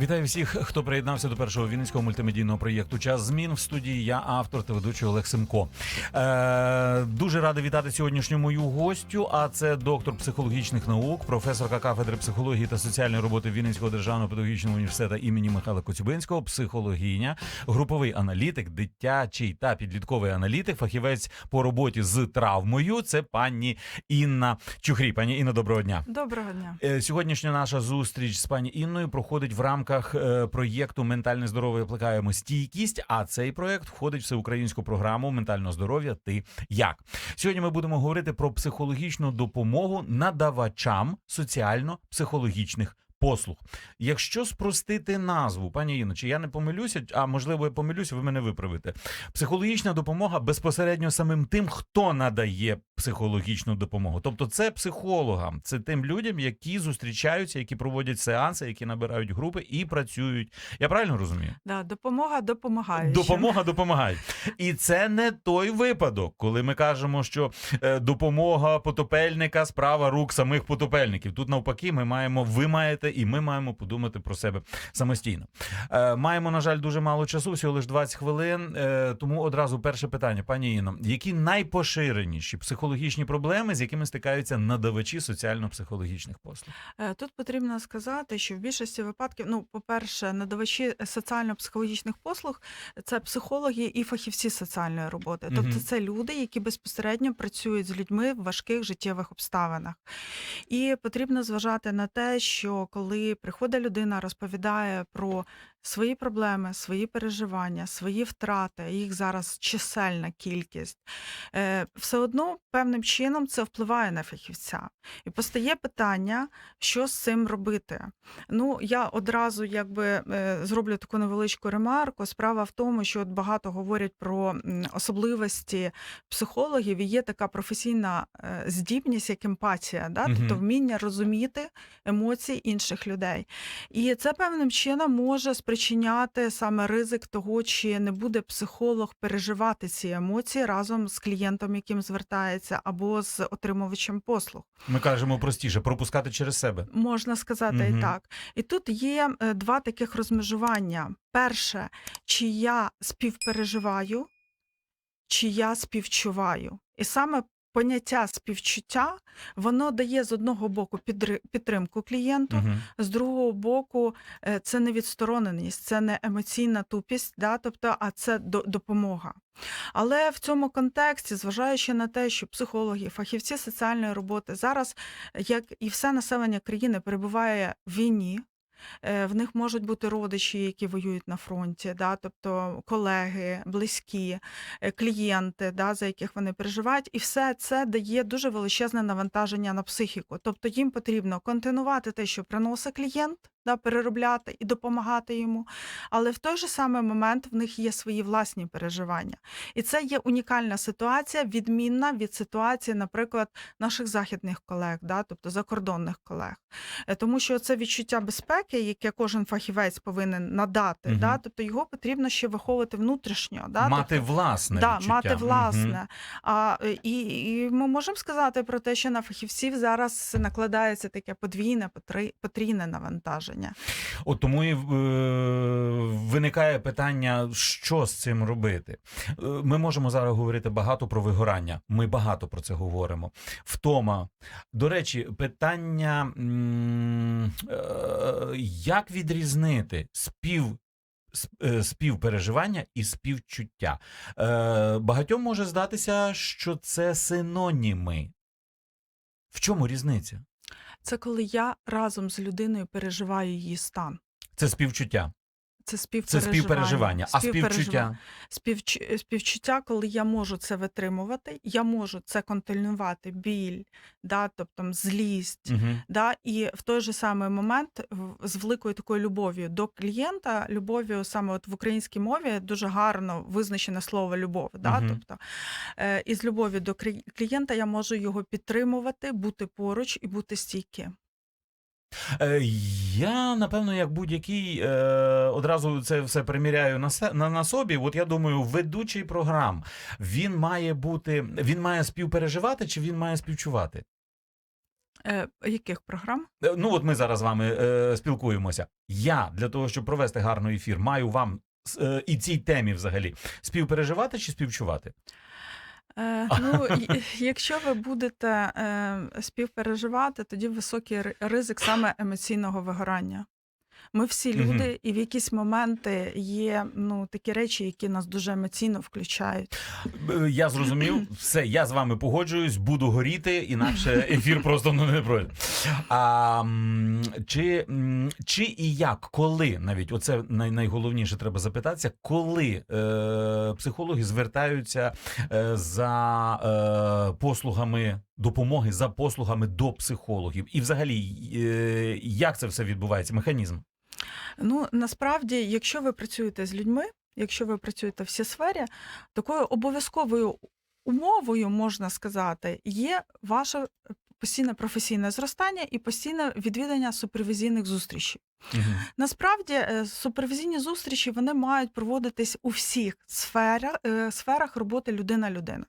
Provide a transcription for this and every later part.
Вітаю всіх, хто приєднався до першого вінницького мультимедійного проєкту Час змін в студії. Я автор та ведучий Олег Семко. Е, дуже радий вітати сьогоднішню мою гостю. А це доктор психологічних наук, професорка кафедри психології та соціальної роботи Вінницького державного педагогічного університету імені Михайла Коцюбинського, психологиня, груповий аналітик, дитячий та підлітковий аналітик, фахівець по роботі з травмою. Це пані Інна Чухрі. Пані Інна, доброго дня. Доброго дня. Е, Сьогоднішня наша зустріч з пані Інною проходить в рамках е, проєкту Ментальне здоров'я плекаємо стійкість. А цей проєкт входить в всеукраїнську програму ментального здоров'я. Ти як сьогодні ми будемо говорити про психологічну допомогу надавачам соціально-психологічних. Послуг, якщо спростити назву, пані Інно, чи я не помилюся, а можливо я помилюся, ви мене виправите. Психологічна допомога безпосередньо самим тим, хто надає психологічну допомогу. Тобто, це психологам, це тим людям, які зустрічаються, які проводять сеанси, які набирають групи і працюють. Я правильно розумію? Да, допомога допомагає. Допомога допомагає. І це не той випадок, коли ми кажемо, що е, допомога потопельника справа рук самих потопельників. Тут навпаки, ми маємо, ви маєте, і ми маємо подумати про себе самостійно. Е, маємо, на жаль, дуже мало часу, всього лише 20 хвилин. Е, тому одразу перше питання, пані Інно, які найпоширеніші психологічні проблеми, з якими стикаються надавачі соціально-психологічних послуг? Е, Тут потрібно сказати, що в більшості випадків, ну, по-перше, надавачі соціально-психологічних послуг це психологи і фахівці соціальної роботи. Тобто Мгм. це люди, які безпосередньо працюють з людьми в важких життєвих обставинах. І потрібно зважати на те, що коли приходить людина, розповідає про свої проблеми, свої переживання, свої втрати, їх зараз чисельна кількість, е, все одно певним чином це впливає на фахівця. І постає питання, що з цим робити. Ну, я одразу якби е, зроблю таку невеличку ремарку. Справа в тому, що от багато говорять про особливості психологів, і є така професійна е, здібність, як емпатія, да? тобто вміння розуміти емоції інших людей. І це певним чином може спричиняти саме ризик того, чи не буде психолог переживати ці емоції разом з клієнтом, яким звертається, або з отримувачем послуг. Ми кажемо простіше, пропускати через себе. Можна сказати Мгм. і так. І тут є е, два таких розмежування. Перше, чи я співпереживаю, чи я співчуваю. І саме поняття співчуття воно дає з одного боку підтримку клієнту, Угу. з другого боку, е, це не відстороненість, це не емоційна тупість, да, тобто, а це допомога. Але в цьому контексті, зважаючи на те, що психологи, фахівці соціальної роботи зараз, як і все населення країни, перебуває в війні. Е, В них можуть бути родичі, які воюють на фронті, да, тобто колеги, близькі, е, клієнти, да, за яких вони переживають, і все це дає дуже величезне навантаження на психіку. Тобто їм потрібно континувати те, що приносить клієнт, да, переробляти і допомагати йому. Але в той же самий момент в них є свої власні переживання. І це є унікальна ситуація, відмінна від ситуації, наприклад, наших західних колег, да, тобто закордонних колег. Е, Тому що це відчуття безпеки, яке кожен фахівець повинен надати, Мгм. да, тобто його потрібно ще виховувати внутрішньо. Да, мати тобто, власне да, відчуття. мати власне. А, е, і, і ми можемо сказати про те, що на фахівців зараз накладається таке подвійне, потрійне навантаження. От тому і е, виникає питання, що з цим робити. Е, Ми можемо зараз говорити багато про вигорання. Ми багато про це говоримо. Втома. До речі, питання, е, як відрізнити спів. е, Співпереживання і співчуття. Е, багатьом може здатися, що це синоніми. В чому різниця? Це коли я разом з людиною переживаю її стан. Це співчуття. Це Це співпереживання. співпереживання. А співчуття. Співч- Співчуття, коли я можу це витримувати, я можу це контролювати, біль, да, тобто злість. Угу. Да, і в той же самий момент з великою такою любов'ю до клієнта, любов'ю саме от в українській мові дуже гарно визначене слово любов. Да, Мгм. тобто, е, і з любов'ю до клієнта я можу його підтримувати, бути поруч і бути стійким. Е, Я, напевно, як будь-який е, одразу це все приміряю на, на, на собі. От я думаю, ведучий програм він має бути, він має співпереживати чи він має співчувати? Е, яких програм? Ну, от ми зараз з вами е, спілкуємося. Я для того, щоб провести гарний ефір, маю вам е, і цій темі взагалі співпереживати чи співчувати? Е, ну, якщо ви будете е, співпереживати, тоді високий ри- ризик саме емоційного вигорання. Ми всі люди, і в якісь моменти є ну, такі речі, які нас дуже емоційно включають. Я зрозумів, все, я з вами погоджуюсь, буду горіти, інакше ефір просто ну, не пройде. А, чи, чи і як, коли навіть оце най, найголовніше треба запитатися, коли е, психологи звертаються е, за е, послугами допомоги, за послугами до психологів, і взагалі, е, як це все відбувається? Механізм? Ну насправді, якщо ви працюєте з людьми, якщо ви працюєте в цій сфері, такою обов'язковою умовою можна сказати, є ваше постійне професійне зростання і постійне відвідання супервізійних зустрічей. Мгм. Насправді е, супервізійні зустрічі вони мають проводитись у всіх сферах, е, сферах роботи людина-людина.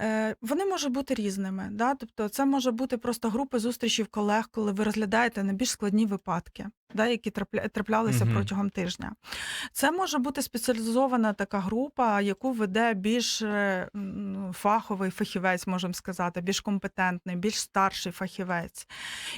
Е, Вони можуть бути різними. Да? Тобто, це може бути просто групи зустрічей колег, коли ви розглядаєте найбільш складні випадки, да, які траплялися Мгм. протягом тижня. Це може бути спеціалізована така група, яку веде більш е, фаховий фахівець, можемо сказати, більш компетентний, більш старший фахівець.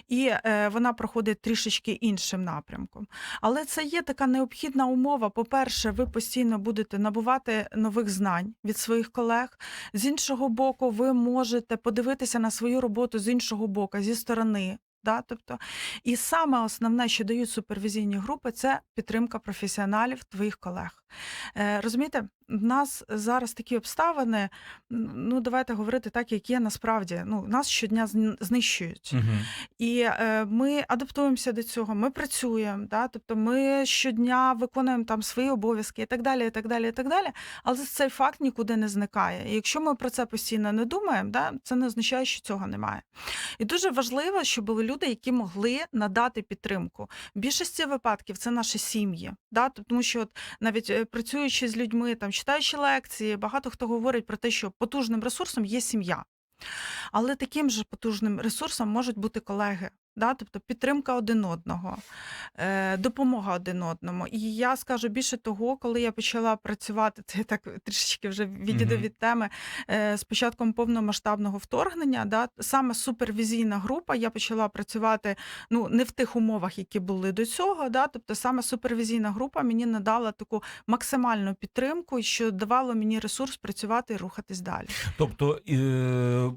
І е, вона проходить трішечки іншим напрямком. Але це є така необхідна умова. По-перше, ви постійно будете набувати нових знань від своїх колег. З іншого боку, ви можете подивитися на свою роботу з іншого боку, зі сторони. Да, тобто, і саме основне, що дають супервізійні групи, це підтримка професіоналів твоїх колег. Е, розумієте, в нас зараз такі обставини. Ну, давайте говорити так, як є насправді. Ну, нас щодня зн- знищують. Мгм. І е, ми адаптуємося до цього, ми працюємо, да? тобто ми щодня виконуємо там свої обов'язки і так далі, і так далі, і так далі. Але цей факт нікуди не зникає. І якщо ми про це постійно не думаємо, да, це не означає, що цього немає. І дуже важливо, щоб були люди, які могли надати підтримку. В більшості випадків це наші сім'ї, да? тому що от навіть е, працюючи з людьми, там читаючи лекції, багато хто говорить про те, що потужним ресурсом є сім'я. Але таким же потужним ресурсом можуть бути колеги. Да? Тобто підтримка один одного, е, допомога один одному. І я скажу більше того, коли я почала працювати, це я так трішечки вже відійду від теми е, з початком повномасштабного вторгнення, да, саме супервізійна група, я почала працювати ну, не в тих умовах, які були до цього. Да, тобто саме супервізійна група мені надала таку максимальну підтримку, що давало мені ресурс працювати і рухатись далі. Тобто е,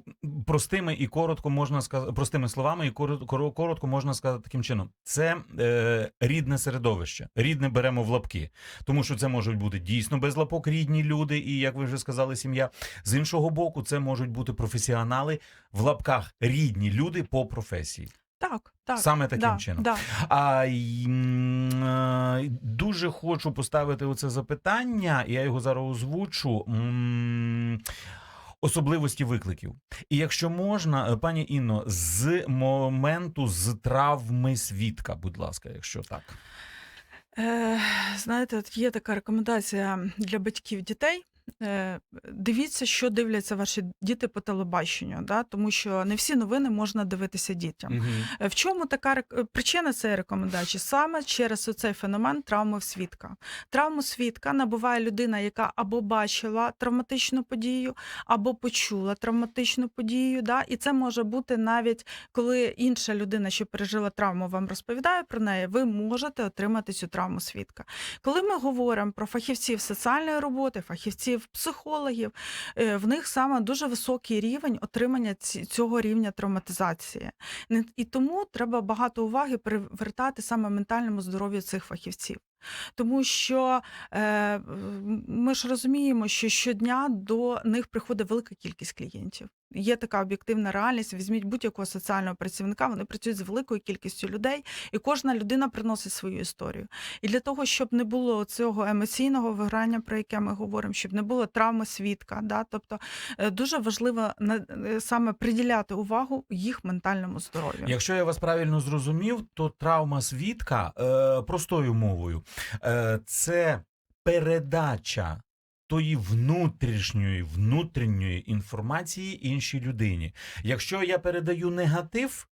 простими і коротко можна сказати, простими словами і коротко, коро- коротко можна сказати таким чином: це е, рідне середовище, рідне беремо в лапки, тому що це можуть бути дійсно без лапок рідні люди, і як ви вже сказали, сім'я. З іншого боку, це можуть бути професіонали в лапках рідні люди по професії. Так, так. Саме таким да, чином. Да. А е, дуже хочу поставити оце запитання, я його зараз озвучу. М, Особливості викликів. І якщо можна, е, пані Інно, з моменту з травми свідка, будь ласка, якщо так. Е, знаєте, є така рекомендація для батьків дітей. Е, Дивіться, що дивляться ваші діти по телебаченню, да? тому що не всі новини можна дивитися дітям. Е, В чому така рек- е, причина цієї рекомендації? Саме через оцей феномен травми свідка. Травму свідка набуває людина, яка або бачила травматичну подію, або почула травматичну подію. Да? І це може бути навіть коли інша людина, що пережила травму, вам розповідає про неї, ви можете отримати цю травму свідка. Коли ми говоримо про фахівців соціальної роботи, фахівців психологів, е, в них саме дуже високий рівень отримання цього рівня травматизації. І тому треба багато уваги привертати саме ментальному здоров'ю цих фахівців. Тому що е, ми ж розуміємо, що щодня до них приходить велика кількість клієнтів. Є така об'єктивна реальність. Візьміть будь-якого соціального працівника, вони працюють з великою кількістю людей, і кожна людина приносить свою історію. І для того, щоб не було цього емоційного виграння, про яке ми говоримо, щоб не було травми свідка, да? тобто е, дуже важливо е, саме приділяти увагу їх ментальному здоров'ю. Якщо я вас правильно зрозумів, то травма свідка е, простою мовою це передача тої внутрішньої внутрішньої інформації іншій людині. Якщо я передаю негатив,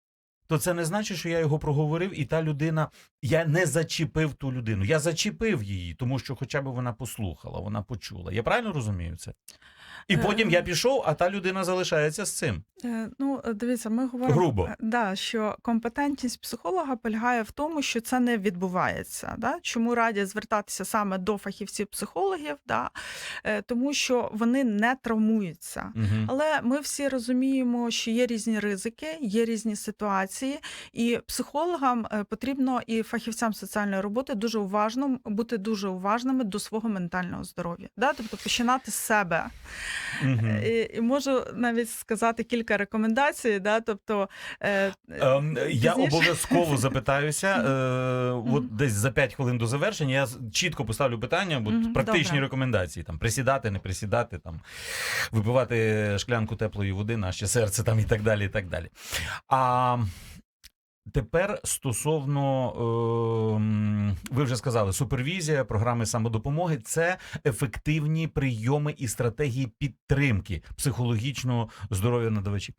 то це не значить, що я його проговорив, і та людина я не зачепив ту людину. Я зачепив її, тому що хоча б вона послухала, вона почула. Я правильно розумію це? І Е, потім я пішов, а та людина залишається з цим. Е, Ну, е, дивіться, ми говоримо Грубо. е, Да, що компетентність психолога полягає в тому, що це не відбувається. Да? Чому радять звертатися саме до фахівців-психологів? Да? Е, Тому що вони не травмуються. Угу. Але ми всі розуміємо, що є різні ризики, є різні ситуації, і психологам е, потрібно і фахівцям соціальної роботи дуже уважно бути дуже уважними до свого ментального здоров'я. Да? Тобто починати з себе. Угу. І, і можу навіть сказати кілька рекомендацій. Да? Тобто, е, Ем, я обов'язково запитаюся. Е, от десь за 5 хвилин до завершення я чітко поставлю питання, бо практичні добре. рекомендації: там присідати, не присідати, там випивати шклянку теплої води, наше серце там і так далі. І так далі. А тепер стосовно ем, ви вже сказали, супервізія, програми самодопомоги це ефективні прийоми і стратегії підтримки психологічного здоров'я надавачів.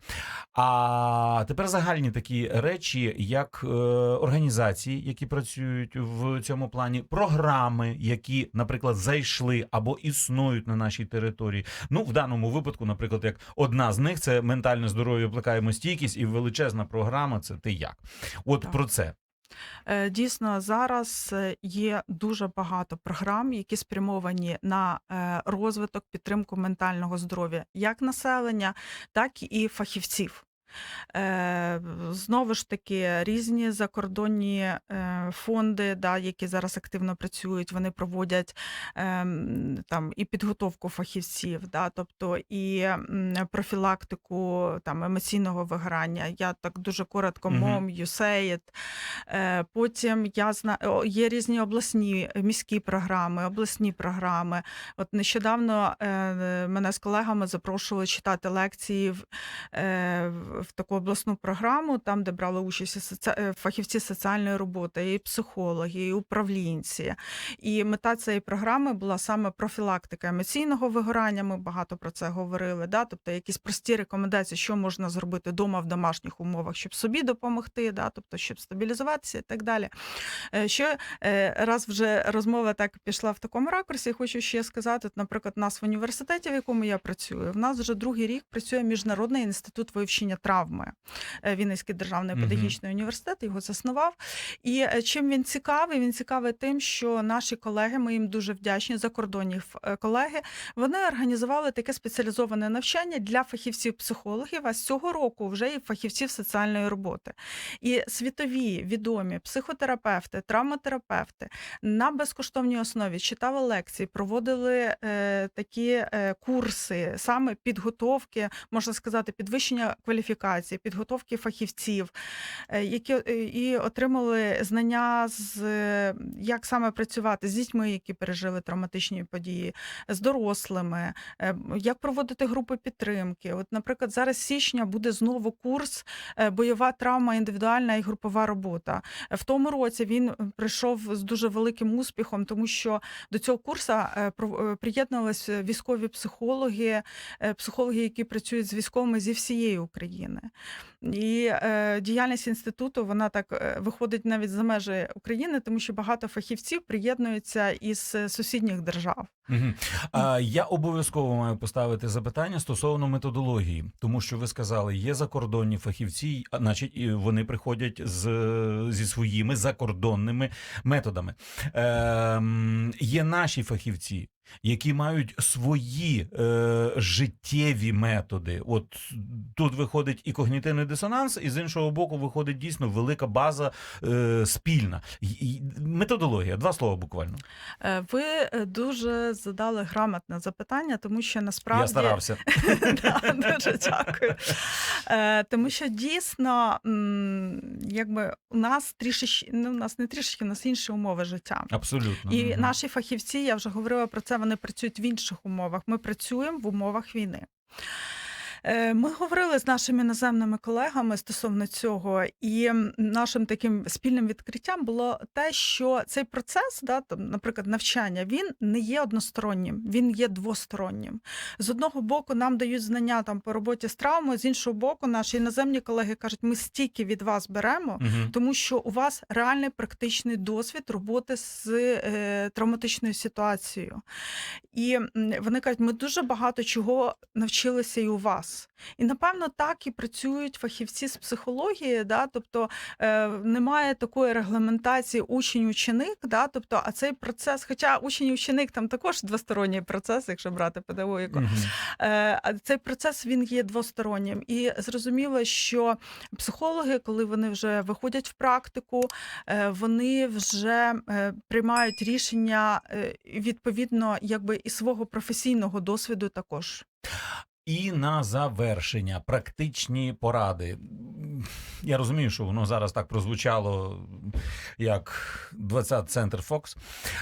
А тепер загальні такі речі, як е, організації, які працюють в цьому плані, програми, які, наприклад, зайшли або існують на нашій території. Ну, в даному випадку, наприклад, як одна з них це ментальне здоров'я, плекаємо стійкість, і величезна програма це ти як. От Так. про це. Е, Дійсно, зараз е, є дуже багато програм, які спрямовані на е, розвиток, підтримку ментального здоров'я як населення, так і фахівців. Е, Знову ж таки, різні закордонні е, фонди, да, які зараз активно працюють, вони проводять ем, там і підготовку фахівців, да, тобто і профілактику там емоційного вигорання. Я так дуже коротко мом, USAID. Е, Потім я знаю, є різні обласні міські програми, обласні програми. От нещодавно мене з колегами запрошували читати лекції в, в таку обласну програму, там, де брали участь е, фахівці соціальної роботи, і психологи, і управлінці. І мета цієї програми була саме профілактика емоційного вигорання. Ми багато про це говорили. Да? Тобто якісь прості рекомендації, що можна зробити вдома в домашніх умовах, щоб собі допомогти, да? тобто щоб стабілізуватися і так далі. Е, Що е, раз вже розмова так пішла в такому ракурсі, хочу ще сказати, наприклад, у нас в університеті, в якому я працюю, в нас вже другий рік працює міжнародний інститут вивчення травми. Е, Вінницький державний педагогічний університет його заснував. І е, чим він цікавий? Він цікавий тим, що наші колеги, ми їм дуже вдячні, закордонні е, колеги, вони організували таке спеціалізоване навчання для фахівців-психологів, а з цього року вже і фахівців соціальної роботи. І світові відомі психотерапевти, травматерапевти на безкоштовній основі читали лекції, проводили е, такі е, курси, саме підготовки, можна сказати, підвищення кваліфікації, підготовки фахівців, е, які е, і отримали знання з як саме працювати з дітьми, які пережили травматичні події, з дорослими, е, як проводити групи підтримки. От, наприклад, зараз січня буде знову курс бойова травма, індивідуальна і групова робота. В тому році він прийшов з дуже великим успіхом, тому що до цього курсу приєднувались військові психологи, психологи, які працюють з військовими зі всієї України. І е, діяльність інституту вона так е, виходить навіть за межі України, тому що багато фахівців приєднуються із е, сусідніх держав. Мгм. А, я обов'язково маю поставити запитання стосовно методології, тому що ви сказали, є закордонні фахівці, а, значить, і вони приходять з, зі своїми закордонними методами. Ем, є наші фахівці. Які мають свої е, життєві методи. От тут виходить і когнітивний дисонанс, і з іншого боку, виходить дійсно велика база е, спільна. Й- Методологія, два слова буквально. Е, Ви е, дуже задали грамотне запитання, тому що насправді Я старався. Дуже дякую. Е, Тому що дійсно, якби у нас трішечки, ну у нас не трішечки, у нас інші умови життя. Абсолютно. І наші фахівці, я вже говорила про це, вони працюють в інших умовах. Ми працюємо в умовах війни. Е, Ми говорили з нашими іноземними колегами стосовно цього, і нашим таким спільним відкриттям було те, що цей процес, да, там, наприклад, навчання, він не є одностороннім, він є двостороннім. З одного боку, нам дають знання там по роботі з травмою, з іншого боку, наші іноземні колеги кажуть, ми стільки від вас беремо, Мгм. тому що у вас реальний практичний досвід роботи з е, травматичною ситуацією. І вони кажуть, ми дуже багато чого навчилися і у вас. І напевно так і працюють фахівці з психології, да? тобто е, немає такої регламентації учень-ученик, да? тобто, а цей процес, хоча учень-ученик там також двосторонній процес, якщо брати педагогіку, Мгм. Е, а цей процес він є двостороннім. І зрозуміло, що психологи, коли вони вже виходять в практику, е, вони вже е, приймають рішення е, відповідно якби і свого професійного досвіду також. І на завершення практичні поради. Я розумію, що воно зараз так прозвучало як 20 центр Фокс.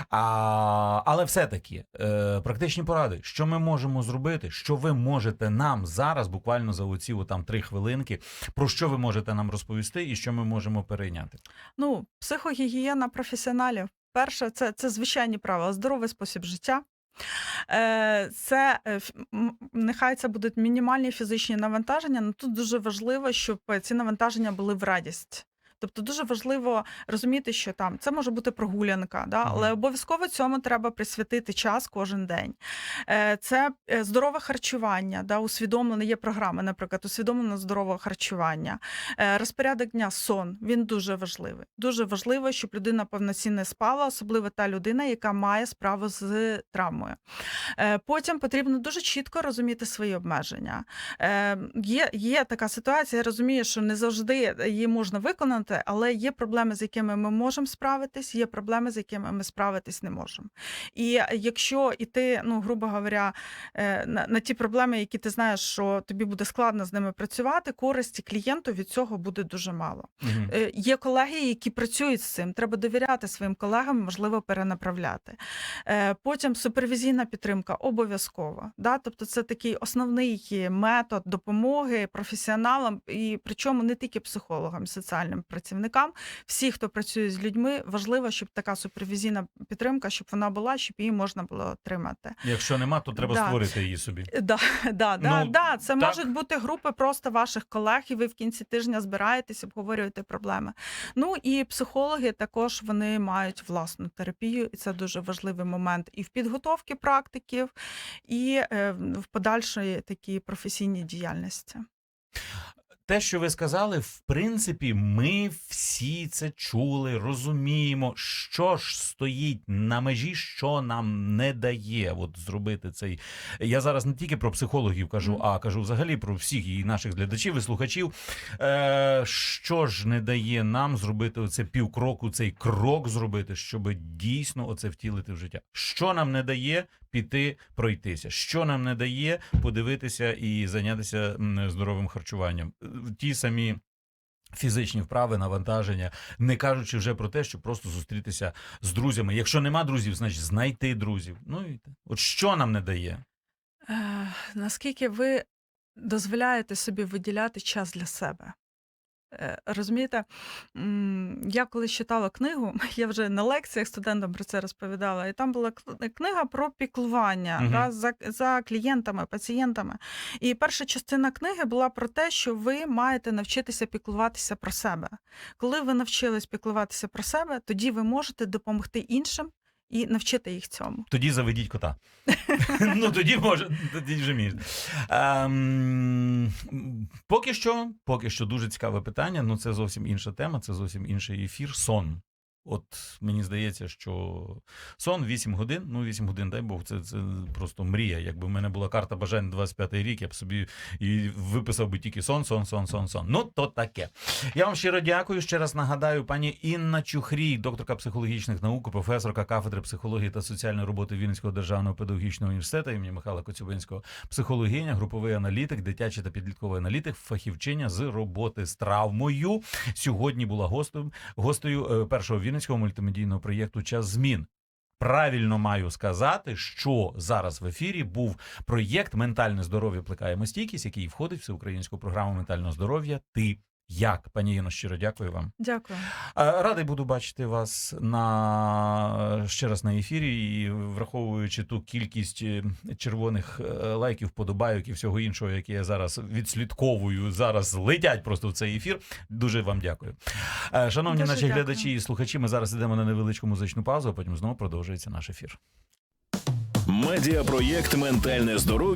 А, але все-таки е, практичні поради, що ми можемо зробити, що ви можете нам зараз, буквально за оці там три хвилинки, про що ви можете нам розповісти і що ми можемо перейняти. Ну, психогігієна професіоналів. Перше, це, це звичайні правила, здоровий спосіб життя. Е, Це е, нехай це будуть мінімальні фізичні навантаження, але тут дуже важливо, щоб ці навантаження були в радість. Тобто дуже важливо розуміти, що там це може бути прогулянка, да? Але обов'язково цьому треба присвятити час кожен день. Е, Це е, здорове харчування, да? усвідомлене є програми, наприклад, усвідомлене здорове харчування. Е, Розпорядок дня, сон він дуже важливий. Дуже важливо, щоб людина повноцінно спала, особливо та людина, яка має справу з травмою. Потім потрібно дуже чітко розуміти свої обмеження. Є, є така ситуація, я розумію, що не завжди її можна виконати, але є проблеми, з якими ми можемо справитись, є проблеми, з якими ми справитись не можемо. І якщо іти, ну грубо говоря, е, на, на ті проблеми, які ти знаєш, що тобі буде складно з ними працювати, користі клієнту від цього буде дуже мало. Е, Є колеги, які працюють з цим. Треба довіряти своїм колегам, можливо, перенаправляти. Е, Потім супервізійна підтримка обов'язкова. Да? Тобто це такий основний метод допомоги професіоналам, і причому не тільки психологам, соціальним працівникам. Всі, хто працює з людьми, важливо, щоб така супервізійна підтримка, щоб вона була, щоб її можна було отримати. Якщо нема, то треба Да. створити її собі. Да, да, да, Ну, да. Це так. можуть бути групи просто ваших колег, і ви в кінці тижня збираєтесь, обговорюєте проблеми. Ну і психологи також вони мають власну терапію, і це дуже важливий момент і в підготовці практиків, і е, в подальшої такій професійній діяльності. Те, що ви сказали, в принципі, ми всі це чули, розуміємо, що ж стоїть на межі, що нам не дає от зробити цей. Я зараз не тільки про психологів кажу, а кажу взагалі про всіх і наших глядачів і слухачів. Е, що ж не дає нам зробити оце півкроку, цей крок зробити, щоб дійсно оце втілити в життя? Що нам не дає піти пройтися? Що нам не дає подивитися і зайнятися здоровим харчуванням? Е, Ті самі. Фізичні вправи, навантаження, не кажучи вже про те, щоб просто зустрітися з друзями. Якщо нема друзів, значить знайти друзів. Ну і от що нам не дає? Е, наскільки ви дозволяєте собі виділяти час для себе? Е, Розумієте, я коли читала книгу, я вже на лекціях студентам про це розповідала, і там була книга про піклування Мгм. да, за, за клієнтами, пацієнтами. І перша частина книги була про те, що ви маєте навчитися піклуватися про себе. Коли ви навчились піклуватися про себе, тоді ви можете допомогти іншим і навчити їх цьому. Тоді заведіть кота. ну тоді може, тоді вже між. Ем, поки що, поки що дуже цікаве питання. Ну це зовсім інша тема, це зовсім інший ефір. Сон. От мені здається, що сон 8 годин. Ну 8 годин, дай Бог, це, це просто мрія. Якби в мене була карта бажань 25-й рік, я б собі і виписав би тільки сон, сон, сон, сон, сон. Ну то таке. Я вам щиро дякую. Ще раз нагадаю, пані Інна Чухрій, докторка психологічних наук, професорка кафедри психології та соціальної роботи Вінницького державного педагогічного університету імені Михайла Коцюбинського, психологиня, груповий аналітик, дитячий та підлітковий аналітик, фахівчиня з роботи з травмою. Сьогодні була гостем, гостею е, першого вінницького мультимедійного проєкту Час змін. правильно маю сказати, що зараз в ефірі був проєкт Ментальне здоров'я плекаємо стійкість, який входить в всеукраїнську програму ментального здоров'я. Ти як, пані Іно, щиро дякую вам. Дякую. Е, Радий буду бачити вас на ще раз на ефірі, і враховуючи ту кількість е, червоних е, лайків, подобайок і всього іншого, яке я зараз відслідковую, зараз летять просто в цей ефір. Дуже вам дякую. Шановні Дуже наші дякую. глядачі і слухачі, ми зараз йдемо на невеличку музичну паузу, а потім знову продовжується наш ефір. Медіапроєкт Ментальне здоров'я